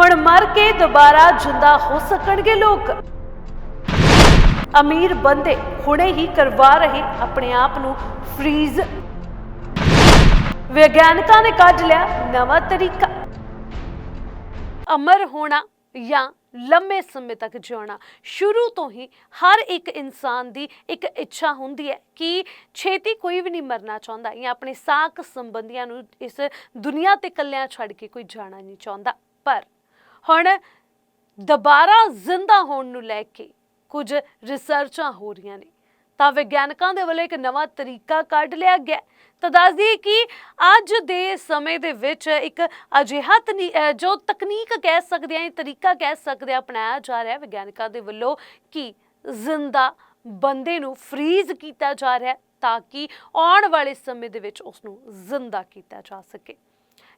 ਹੁਣ ਮਰ ਕੇ ਦੁਬਾਰਾ ਜਿੰਦਾ ਹੋ ਸਕਣਗੇ ਲੋਕ। ਅਮੀਰ ਬੰਦੇ ਹੁਣੇ ਹੀ ਕਰਵਾ ਰਹੇ ਆਪਣੇ ਆਪ ਨੂੰ ਫ੍ਰੀਜ਼। ਵਿਗਿਆਨਕਾਂ ਨੇ ਕੱਢ ਲਿਆ ਨਵਾਂ ਤਰੀਕਾ। ਅਮਰ ਹੋਣਾ ਜਾਂ ਲੰਮੇ ਸਮੇਂ ਤੱਕ ਜਿਉਣਾ, ਸ਼ੁਰੂ ਤੋਂ ਹੀ ਹਰ ਇੱਕ ਇਨਸਾਨ ਦੀ ਇੱਕ ਇੱਛਾ ਹੁੰਦੀ ਹੈ ਕਿ ਛੇਤੀ ਕੋਈ ਵੀ ਨਹੀਂ ਮਰਨਾ ਚਾਹੁੰਦਾ ਜਾਂ ਆਪਣੇ ਸਾਕ ਸੰਬੰਧੀਆਂ ਨੂੰ ਇਸ ਦੁਨੀਆ ਤੇ ਇਕੱਲਿਆਂ ਛੱਡ ਕੇ ਕੋਈ ਜਾਣਾ ਨਹੀਂ ਚਾਹੁੰਦਾ। ਪਰ ਹੁਣ ਦੁਬਾਰਾ ਜ਼ਿੰਦਾ ਹੋਣ ਨੂੰ ਲੈ ਕੇ ਕੁਝ ਰਿਸਰਚਾਂ ਹੋ ਰਹੀਆਂ ਨੇ। ਤਾਂ ਵਿਗਿਆਨਕਾਂ ਦੇ ਵੱਲੋਂ ਇੱਕ ਨਵਾਂ ਤਰੀਕਾ ਕੱਢ ਲਿਆ ਗਿਆ ਤਾਂ ਦੱਸ ਦਈਏ ਕਿ ਅੱਜ ਦੇ ਸਮੇਂ ਦੇ ਵਿੱਚ ਇੱਕ ਅਜਿਹਾ ਤਨੀ- ਜੋ ਤਕਨੀਕ ਕਹਿ ਸਕਦੇ ਆ ਇਹ ਤਰੀਕਾ ਕਹਿ ਸਕਦੇ ਆ ਅਪਣਾਇਆ ਜਾ ਰਿਹਾ ਹੈ, ਵਿਗਿਆਨਕਾਂ ਦੇ ਵੱਲੋਂ ਕਿ ਜ਼ਿੰਦਾ ਬੰਦੇ ਨੂੰ ਫ੍ਰੀਜ਼ ਕੀਤਾ ਜਾ ਰਿਹਾ ਹੈ ਤਾਂ ਕਿ ਆਉਣ ਵਾਲੇ ਸਮੇਂ ਦੇ ਵਿੱਚ ਉਸ ਨੂੰ ਜ਼ਿੰਦਾ ਕੀਤਾ ਜਾ ਸਕੇ।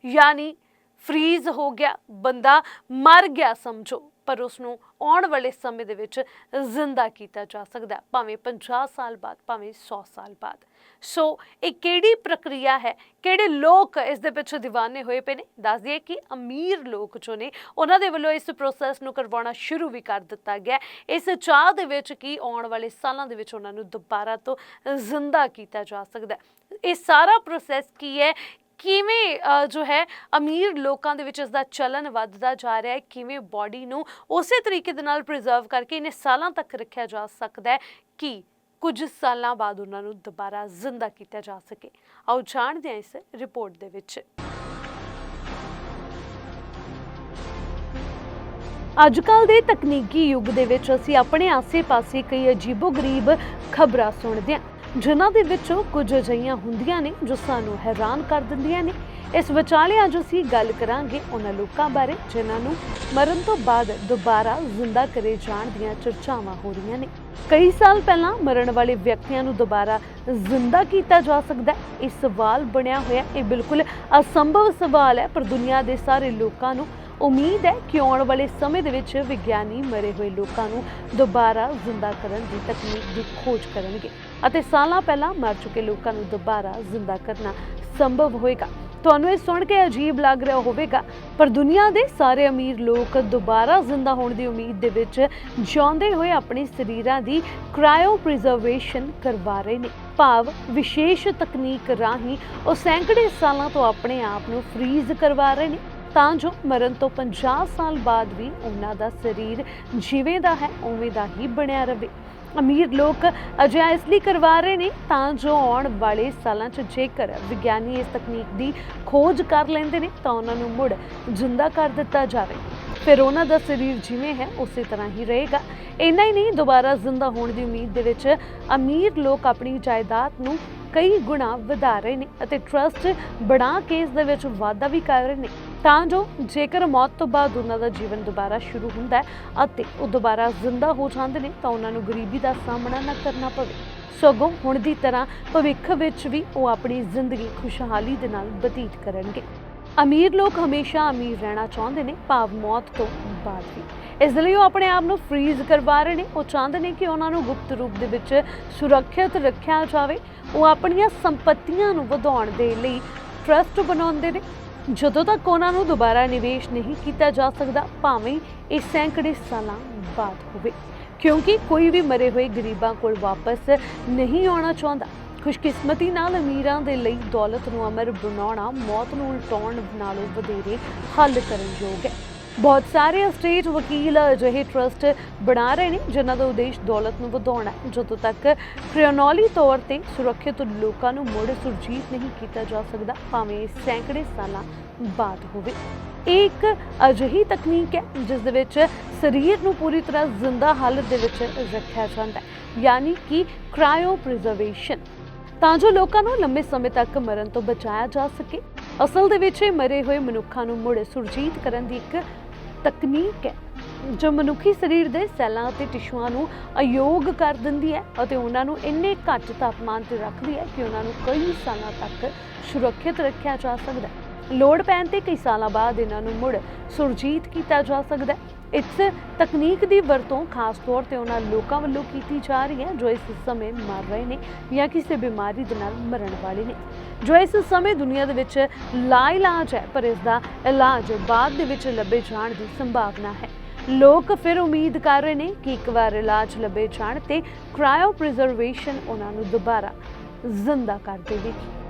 ਯਾਨੀ ਫ੍ਰੀਜ਼ ਹੋ ਗਿਆ, ਬੰਦਾ ਮਰ ਗਿਆ ਸਮਝੋ, ਪਰ ਉਸ ਨੂੰ ਆਉਣ ਵਾਲੇ ਸਮੇਂ ਦੇ ਵਿੱਚ ਜ਼ਿੰਦਾ ਕੀਤਾ ਜਾ ਸਕਦਾ ਭਾਵੇਂ 50 ਸਾਲ ਬਾਅਦ, ਭਾਵੇਂ 100 ਸਾਲ ਬਾਅਦ। ਸੋ ਇਹ ਕਿਹੜੀ ਪ੍ਰਕਿਰਿਆ ਹੈ? ਕਿਹੜੇ ਲੋਕ ਇਸ ਦੇ ਪਿੱਛੇ دیਵਾਨੇ ਹੋਏ ਪਏ ਨੇ? ਦੱਸ ਦਈਏ ਕਿ ਅਮੀਰ ਲੋਕ ਜੋ ਨੇ, ਉਹਨਾਂ ਦੇ ਵੱਲੋਂ ਇਸ ਪ੍ਰੋਸੈਸ ਨੂੰ ਕਰਵਾਉਣਾ ਸ਼ੁਰੂ ਵੀ ਕਰ ਦਿੱਤਾ ਗਿਆ ਇਸ ਚਾਹ ਦੇ ਵਿੱਚ ਕਿ ਆਉਣ ਵਾਲੇ ਸਾਲਾਂ ਦੇ ਵਿੱਚ ਉਹਨਾਂ ਨੂੰ ਦੁਬਾਰਾ ਤੋਂ ਜ਼ਿੰਦਾ ਕੀਤਾ ਜਾ ਸਕਦਾ ਇਹ ਸਾਰਾ ਪ੍ਰੋਸੈਸ ਕੀ ਹੈ? ਕਿਵੇਂ ਅ, ਜੋ ਹੈ ਅਮੀਰ ਲੋਕਾਂ ਦੇ ਵਿੱਚ ਇਸ ਦਾ ਚਲਨ ਵੱਧਦਾ ਜਾ ਰਿਹਾ ਹੈ ਕਿਵੇਂ ਬਾਡੀ ਨੂੰ ਉਸੇ ਤਰੀਕੇ ਦੇ ਨਾਲ ਪ੍ਰੀਜ਼ਰਵ ਕਰਕੇ ਇਹਨੇ ਸਾਲਾਂ ਤੱਕ ਰੱਖਿਆ ਜਾ ਸਕਦਾ ਹੈ ਕਿ ਕੁਝ ਸਾਲਾਂ ਬਾਅਦ ਉਹਨਾਂ ਨੂੰ ਦੁਬਾਰਾ ਜ਼ਿੰਦਾ ਕੀਤਾ ਜਾ ਸਕੇ। ਆਓ ਜਾਣਦੇ ਹਾਂ ਇਸ ਰਿਪੋਰਟ ਦੇ ਵਿੱਚ। ਅੱਜ ਕੱਲ ਦੇ ਤਕਨੀਕੀ ਯੁੱਗ ਦੇ ਵਿੱਚ ਅਸੀਂ ਆਪਣੇ ਆਸੇ-ਪਾਸੇ ਕਈ ਅਜੀਬੋ-ਗਰੀਬ ਖਬਰਾਂ ਸੁਣਦੇ ਹਾਂ। ਜਿਨ੍ਹਾਂ ਦੇ ਵਿੱਚੋਂ ਕੁਝ ਅਜਿਹੀਆਂ ਹੁੰਦੀਆਂ ਨੇ ਜੋ ਸਾਨੂੰ ਹੈਰਾਨ ਕਰ ਦਿੰਦੀਆਂ ਨੇ। ਇਸ ਵਿਚਾਲੇ ਅੱਜ ਅਸੀਂ ਗੱਲ ਕਰਾਂਗੇ ਉਹਨਾਂ ਲੋਕਾਂ ਬਾਰੇ ਜਿਨ੍ਹਾਂ ਨੂੰ ਮਰਨ ਤੋਂ ਬਾਅਦ ਦੁਬਾਰਾ ਜ਼ਿੰਦਾ ਕਰੇ ਜਾਣ ਦੀਆਂ ਚਰਚਾਵਾਂ ਹੋ ਰਹੀਆਂ ਨੇ। ਕਈ ਸਾਲ ਪਹਿਲਾਂ ਮਰਨ ਵਾਲੇ ਵਿਅਕਤੀਆਂ ਨੂੰ ਦੁਬਾਰਾ ਜ਼ਿੰਦਾ ਕੀਤਾ ਜਾ ਸਕਦਾ ਹੈ। ਇਹ ਸਵਾਲ ਬਣਿਆ ਹੋਇਆ, ਇਹ ਬਿਲਕੁਲ ਅਸੰਭਵ ਸਵਾਲ ਹੈ, ਪਰ ਦੁਨੀਆ ਦੇ ਸਾਰੇ ਲੋਕਾਂ ਨੂੰ ਉਮੀਦ ਹੈ ਕਿ ਆਉਣ ਵਾਲੇ ਸਮੇਂ ਦੇ ਵਿੱਚ ਵਿਗਿਆਨੀ ਮਰੇ ਹੋਏ ਲੋਕਾਂ ਨੂੰ ਦੁਬਾਰਾ ਜ਼ਿੰਦਾ ਕਰਨ ਦੀ ਤਕਨੀਕ ਦੀ ਖੋਜ ਕਰਨਗੇ ਅਤੇ ਸਾਲਾਂ ਪਹਿਲਾਂ ਮਰ ਚੁੱਕੇ ਲੋਕਾਂ ਨੂੰ ਦੁਬਾਰਾ ਜ਼ਿੰਦਾ ਕਰਨਾ ਸੰਭਵ ਹੋਏਗਾ। ਤੁਹਾਨੂੰ ਇਹ ਸੁਣ ਕੇ ਅਜੀਬ ਲੱਗ ਰਿਹਾ ਹੋਵੇਗਾ, ਪਰ ਦੁਨੀਆ ਦੇ ਸਾਰੇ ਅਮੀਰ ਲੋਕ ਦੁਬਾਰਾ ਜ਼ਿੰਦਾ ਹੋਣ ਦੀ ਉਮੀਦ ਦੇ ਵਿੱਚ ਜਿਉਂਦੇ ਹੋਏ ਆਪਣੇ ਸਰੀਰਾਂ ਦੀ ਕ੍ਰਾਇਓ ਪ੍ਰੀਜ਼ਰਵੇਸ਼ਨ ਕਰਵਾ ਰਹੇ ਨੇ। ਭਾਵ ਵਿਸ਼ੇਸ਼ ਤਕਨੀਕ ਰਾਹੀਂ ਉਹ ਸੈਂਕੜੇ ਸਾਲਾਂ ਤੋਂ ਆਪਣੇ ਆਪ ਨੂੰ ਫ੍ਰੀਜ਼ ਕਰਵਾ ਰਹੇ ਨੇ। ਤਾਂ ਜੋ ਮਰਨ ਤੋਂ 50 ਸਾਲ ਬਾਅਦ ਵੀ ਉਹਨਾਂ ਦਾ ਸਰੀਰ ਜਿਵੇਂ ਦਾ ਹੈ, ਉਵੇਂ ਦਾ ਹੀ ਬਣਿਆ ਰਹੇ ਅਮੀਰ ਲੋਕ ਅਜਿਹਾ ਇਸ ਲਈ ਕਰਵਾ ਰਹੇ ਨੇ ਤਾਂ ਜੋ ਆਉਣ ਵਾਲੇ ਸਾਲਾਂ 'ਚ ਜੇਕਰ ਵਿਗਿਆਨੀ ਇਸ ਤਕਨੀਕ ਦੀ ਖੋਜ ਕਰ ਲੈਂਦੇ ਨੇ ਤਾਂ ਉਹਨਾਂ ਨੂੰ ਮੁੜ ਜਿੰਦਾ ਕਰ ਦਿੱਤਾ ਜਾਵੇ। ਫਿਰ ਉਹਨਾਂ ਦਾ ਸਰੀਰ ਜਿਵੇਂ ਹੈ, ਉਸੇ ਤਰ੍ਹਾਂ ਹੀ ਰਹੇਗਾ। ਇੰਨਾ ਹੀ ਨਹੀਂ, ਦੁਬਾਰਾ ਜ਼ਿੰਦਾ ਹੋਣ ਦੀ ਉਮੀਦ ਦੇ ਵਿੱਚ ਅਮੀਰ ਲੋਕ ਆਪਣੀ ਜਾਇਦਾਦ ਨੂੰ ਕਈ ਗੁਣਾ ਵਧਾ ਰਹੇ ਨੇ ਅਤੇ ਟਰਸਟ ਬਣਾ ਕੇ ਇਸ ਦੇ ਵਿੱਚ ਵਾਧਾ ਵੀ ਕਰ ਰਹੇ ਨੇ। ਤਾਂ ਜੋ ਜੇਕਰ ਮੌਤ ਤੋਂ ਬਾਅਦ ਉਹਨਾਂ ਦਾ ਜੀਵਨ ਦੁਬਾਰਾ ਸ਼ੁਰੂ ਹੁੰਦਾ ਹੈ ਅਤੇ ਉਹ ਦੁਬਾਰਾ ਜ਼ਿੰਦਾ ਹੋ ਜਾਂਦੇ ਨੇ, ਤਾਂ ਉਹਨਾਂ ਨੂੰ ਗਰੀਬੀ ਦਾ ਸਾਹਮਣਾ ਨਾ ਕਰਨਾ ਪਵੇ। ਸਗੋਂ ਹੁਣ ਦੀ ਤਰ੍ਹਾਂ ਭਵਿੱਖ ਵਿੱਚ ਵੀ ਉਹ ਆਪਣੀ ਜ਼ਿੰਦਗੀ ਖੁਸ਼ਹਾਲੀ ਦੇ ਨਾਲ ਬਤੀਤ ਕਰਨਗੇ। ਅਮੀਰ ਲੋਕ ਹਮੇਸ਼ਾ ਅਮੀਰ ਰਹਿਣਾ ਚਾਹੁੰਦੇ ਨੇ, ਭਾਵ ਮੌਤ ਤੋਂ ਬਾਅਦ ਵੀ। ਇਸ ਲਈ ਉਹ ਆਪਣੇ ਆਪ ਨੂੰ ਫ੍ਰੀਜ਼ ਕਰਵਾ ਰਹੇ ਨੇ। ਉਹ ਚਾਹੁੰਦੇ ਨੇ ਕਿ ਉਹਨਾਂ ਨੂੰ ਗੁਪਤ ਰੂਪ ਦੇ ਵਿੱਚ ਸੁਰੱਖਿਅਤ ਰੱਖਿਆ ਜਾਵੇ। ਉਹ ਆਪਣੀਆਂ ਸੰਪਤੀਆਂ ਨੂੰ ਵਧਾਉਣ ਦੇ ਲਈ ਟਰਸਟ ਬਣਾਉਂਦੇ ਨੇ। ਜਦੋਂ ਤੱਕ ਉਹਨਾਂ ਨੂੰ ਦੁਬਾਰਾ ਨਿਵੇਸ਼ ਨਹੀਂ ਕੀਤਾ ਜਾ ਸਕਦਾ, ਭਾਵੇਂ ਇਹ ਸੈਂਕੜੇ ਸਾਲਾਂ ਬਾਅਦ ਹੋਵੇ। ਕਿਉਂਕਿ ਕੋਈ ਵੀ ਮਰੇ ਹੋਏ ਗਰੀਬਾਂ ਕੋਲ ਵਾਪਸ ਨਹੀਂ ਆਉਣਾ ਚਾਹੁੰਦਾ। ਖੁਸ਼ਕਿਸਮਤੀ ਨਾਲ ਅਮੀਰਾਂ ਦੇ ਲਈ ਦੌਲਤ ਨੂੰ ਅਮਰ ਬਣਾਉਣਾ, ਮੌਤ ਨੂੰ ਉਲਟਾਉਣ ਨਾਲੋਂ ਵਧੇਰੇ ਹੱਲ ਕਰਨ ਯੋਗ ਹੈ। ਬਹੁਤ ਸਾਰੇ ਸਟੇਟ ਵਕੀਲ ਅਜਿਹੇ ਟਰਸਟ ਬਣਾ ਰਹੇ ਨੇ ਜਿਨ੍ਹਾਂ ਦਾ ਉਦੇਸ਼ ਦੌਲਤ ਨੂੰ ਵਧਾਉਣਾ ਹੈ। ਜਦੋਂ ਤੱਕ ਕ੍ਰਿਓਨੋਲੀ ਤੌਰ ਤੇ ਸੁਰੱਖਿਅਤ ਲੋਕਾਂ ਨੂੰ ਮੁੜ ਸੁਰਜੀਤ ਨਹੀਂ ਕੀਤਾ ਜਾ ਸਕਦਾ, ਭਾਵੇਂ ਇਹ ਸੈਂਕੜੇ ਸਾਲਾਂ ਬਾਅਦ ਹੋਵੇ। ਇਹ ਇੱਕ ਅਜਿਹੀ ਤਕਨੀਕ ਹੈ ਜਿਸ ਦੇ ਵਿੱਚ ਸਰੀਰ ਨੂੰ ਪੂਰੀ ਤਰ੍ਹਾਂ ਜ਼ਿੰਦਾ ਹਾਲਤ ਦੇ ਵਿੱਚ ਰੱਖਿਆ ਜਾਂਦਾ ਹੈ, ਯਾਨੀ ਕਿ ਕ੍ਰਾਇਓ ਪ੍ਰੀਜ਼ਰਵੇਸ਼ਨ ਤਾਂ ਜੋ ਲੋਕਾਂ ਨੂੰ ਲੰਬੇ ਸਮੇਂ ਤੱਕ ਮਰਨ ਤੋਂ ਬਚਾਇਆ ਜਾ ਸਕੇ। ਅਸਲ ਦੇ ਵਿੱਚ ਇਹ ਮਰੇ ਹੋਏ ਮਨੁੱਖਾਂ ਨੂੰ ਮੁੜ ਸੁਰਜੀਤ ਕਰਨ ਦੀ ਇੱਕ ਤਕਨੀਕ ਹੈ, ਜੋ ਮਨੁੱਖੀ ਸਰੀਰ ਦੇ ਸੈੱਲਾਂ ਅਤੇ ਟਿਸ਼ੂਆਂ ਨੂੰ ਅਯੋਗ ਕਰ ਦਿੰਦੀ ਹੈ ਅਤੇ ਉਹਨਾਂ ਨੂੰ ਇੰਨੇ ਘੱਟ ਤਾਪਮਾਨ ਤੇ ਰੱਖਦੀ ਹੈ ਕਿ ਉਹਨਾਂ ਨੂੰ ਕਈ ਸਾਲਾਂ ਤੱਕ ਸੁਰੱਖਿਅਤ ਰੱਖਿਆ ਜਾ ਸਕਦਾ ਹੈ। ਲੋੜ ਪੈਣ ਤੇ ਕਈ ਸਾਲਾਂ ਬਾਅਦ ਇਹਨਾਂ ਨੂੰ ਮੁੜ ਸੁਰਜੀਤ ਕੀਤਾ ਜਾ ਸਕਦਾ ਹੈ। ਇਸ ਤਕਨੀਕ ਦੀ ਵਰਤੋਂ ਖਾਸ ਤੌਰ ਤੇ ਉਹਨਾਂ ਲੋਕਾਂ ਵੱਲੋਂ ਕੀਤੀ ਜਾ ਰਹੀ ਹੈ, ਜੋ ਇਸ ਸਮੇਂ ਮਰ ਰਹੇ ਨੇ ਜਾਂ ਕਿਸੇ ਬਿਮਾਰੀ ਦੇ ਨਾਲ ਮਰਨ ਵਾਲੇ ਨੇ। ਜੋ ਇਸ ਸਮੇਂ ਦੁਨੀਆ ਦੇ ਵਿੱਚ ਲਾ ਇਲਾਜ ਹੈ, ਪਰ ਇਸ ਦਾ ਇਲਾਜ ਬਾਅਦ ਦੇ ਵਿੱਚ ਲੱਭੇ ਜਾਣ ਦੀ ਸੰਭਾਵਨਾ ਹੈ। ਲੋਕ ਫਿਰ ਉਮੀਦ ਕਰ ਰਹੇ ਨੇ ਕਿ ਇੱਕ ਵਾਰ ਇਲਾਜ ਲੱਭੇ ਜਾਣ ਤੇ ਕ੍ਰਾਇਓ ਪ੍ਰੀਜ਼ਰਵੇਸ਼ਨ ਉਹਨਾਂ ਨੂੰ ਦੁਬਾਰਾ ਜ਼ਿੰਦਾ ਕਰ ਦੇਵੇਗੀ।